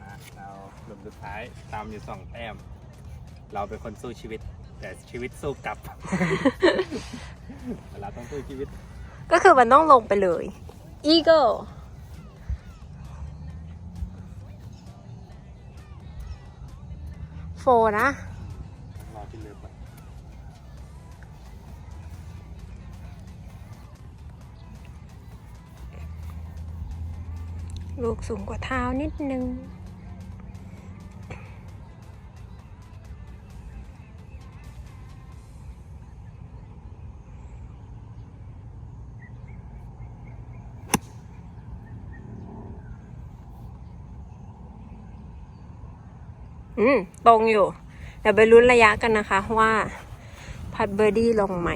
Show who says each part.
Speaker 1: มาเราหลุมสุดท้ายตามอยู่สองแต้ม เราเป็นคนสู้ชีวิต แต่ชีวิตสู้กลับ เราต้องสู้ชีวิต
Speaker 2: ก็คือมันต้องลงไปเลย Eagle โฟนะ
Speaker 1: รอที่เรือก่อ
Speaker 2: ลูกสูงกว่าเท้านิดนึง อืม ตรงอยู่ เดี๋ยวไปลุ้นระยะกันนะคะว่า พัดเบอร์ดี้ลงไหม